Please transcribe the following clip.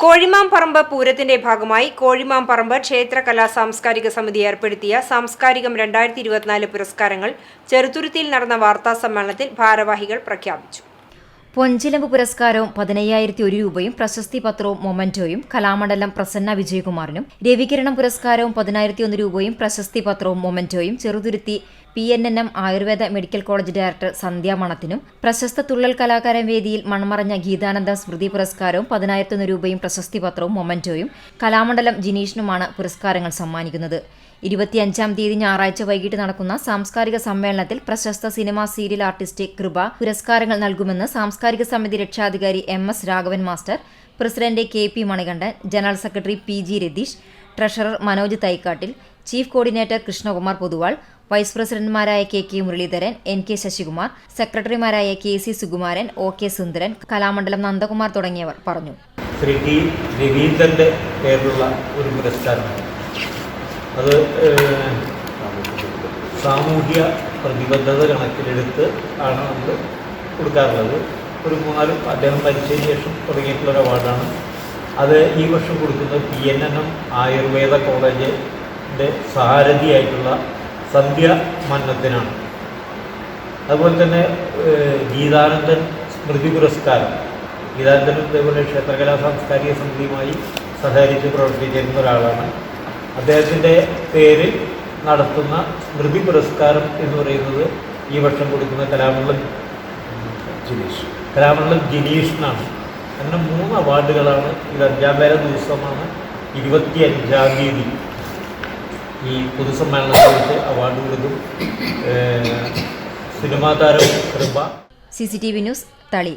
കോഴിമാംപറമ്പ് പൂരത്തിന്റെ ഭാഗമായി കോഴിമാംപറമ്പ് ക്ഷേത്ര കലാ സാംസ്കാരിക സമിതി ഏർപ്പെടുത്തിയ സാംസ്കാരികം രണ്ടായിരത്തി ഇരുപത്തിനാല് പുരസ്കാരങ്ങൾ ചെറുതുരുത്തിയിൽ നടന്ന വാർത്താ സമ്മേളനത്തിൽ ഭാരവാഹികൾ പ്രഖ്യാപിച്ചു. പൊഞ്ചിലമ്പ് പുരസ്കാരവും പതിനയ്യായിരത്തി ഒരു രൂപയും പ്രശസ്തി പത്രവും മൊമന്റോയും കലാമണ്ഡലം പ്രസന്ന വിജയകുമാറിനും രവികിരണം പുരസ്കാരവും പതിനായിരത്തി ഒന്ന് രൂപയും പ്രശസ്തി പത്രവും മൊമന്റോയും Cheruthuruthy P N N M Ayurveda medical college director Sandhya മണത്തിനും പ്രശസ്ത തുള്ളൽ കലാകാരൻ വേദിയിൽ മൺമറഞ്ഞ ഗീതാനന്ദ സ്മൃതി പുരസ്കാരവും പതിനായിരത്തൊന്ന് രൂപയും പ്രശസ്തി പത്രവും മൊമന്റോയും കലാമണ്ഡലം ജിനീഷിനുമാണ് പുരസ്കാരങ്ങൾ സമ്മാനിക്കുന്നത്. ഇരുപത്തിയഞ്ചാം തീയതി ഞായറാഴ്ച വൈകിട്ട് നടക്കുന്ന സാംസ്കാരിക സമ്മേളനത്തിൽ പ്രശസ്ത സിനിമാ സീരിയൽ ആർട്ടിസ്റ്റ് കൃപ പുരസ്കാരങ്ങൾ നൽകുമെന്ന് സാംസ്കാരിക സമിതി രക്ഷാധികാരി M S Raghavan master president K P Manikandan general secretary P G Ratheesh treasurer Manoj Thaikkattil chief coordinator Krishnakumar Poduval vice പ്രസിഡന്റുമാരായ K K Muraleedharan N K Sasikumar സെക്രട്ടറിമാരായ K C Sukumaran O K Sundaran Kalamandalam Nandakumar തുടങ്ങിയവർ പറഞ്ഞു. Shri T രവീന്ദ്രന്റെ പേരിലുള്ള ഒരു പുരസ്കാരമാണ് അത് സാമൂഹ്യ പ്രതിബദ്ധത കണക്കിലെടുത്ത് ആണ് നമ്മൾ കൊടുക്കാറുള്ളത്. ഒരു മൂന്നാലും അദ്ദേഹം മരിച്ചതിന് ശേഷം തുടങ്ങിയിട്ടുള്ള ഒരു അവാർഡാണ്. അത് ഈ വർഷം കൊടുക്കുന്നത് P N N M Ayurveda കോളേജിന്റെ സാരഥിയായിട്ടുള്ള സന്ധ്യ മന്നത്തിനാണ്. അതുപോലെ തന്നെ ഗീതാനന്ദൻ സ്മൃതി പുരസ്കാരം. ഗീതാനന്ദൻ ഇതേപോലെ ക്ഷേത്രകലാ സാംസ്കാരിക സമിതിയുമായി സഹകരിച്ച് പ്രവർത്തിച്ചിരുന്ന ഒരാളാണ്. അദ്ദേഹത്തിന്റെ പേരിൽ നടത്തുന്ന സ്മൃതി പുരസ്കാരം എന്ന് പറയുന്നത് ഈ വർഷം കൊടുക്കുന്ന കലാമണ്ഡലം ജിനീഷ്. കലാമണ്ഡലം ജിനീഷിനാണ് അങ്ങനെ മൂന്ന് അവാർഡുകളാണ് ഇത് അഞ്ചാം പേര ദിവസമാണ് ഇരുപത്തി അഞ്ചാം തീയതി. ഈ പൊതുസമ്മേളനത്തിലേക്ക് അവാർഡ് കൊടുക്കും. സിനിമാ താരം Kripa. C C T V news Thali.